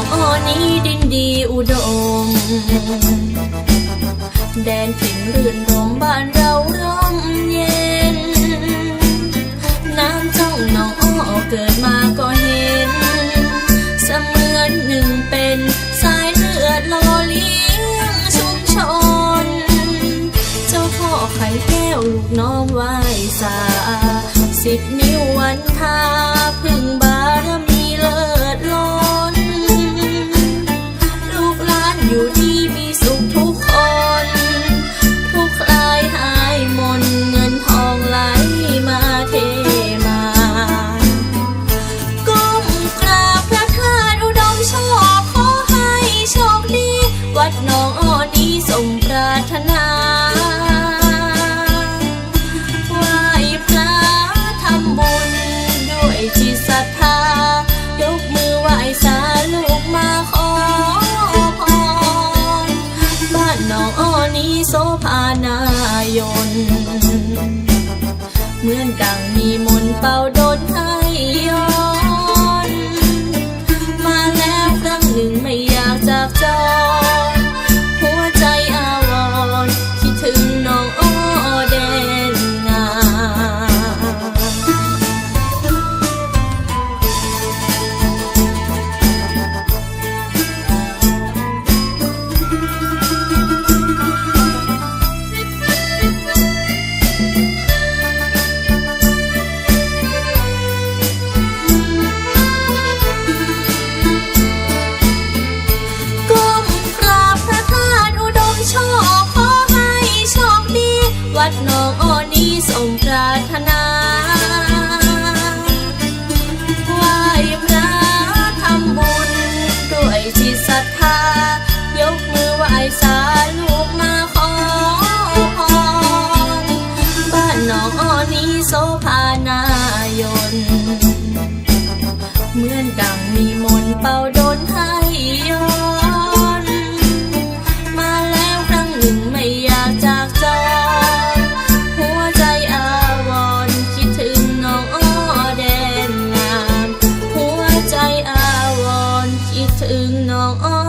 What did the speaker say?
องอ้อนี้ดินดีอุดม แดนถิ่นรื่นรมบ้านเราร่มเย็น น้ำจ้องน้องอ้อเกิดมาก็เห็น เสมือนหนึ่งเป็นสายเลือดหล่อเลี้ยงชุมชน เจ้าพ่อไข่แก้วลูกน้องไหวสาสิบนิ้ววันทาพึ่งบา นี้โสภานายน วัดหนองอ้อนี้สมปรารถนาไหว้พระทำบุญด้วยจิตศรัทธายกมือไหว้สาลูกมาขอพรบ้านหนองอ้อนี้โสภานา 運の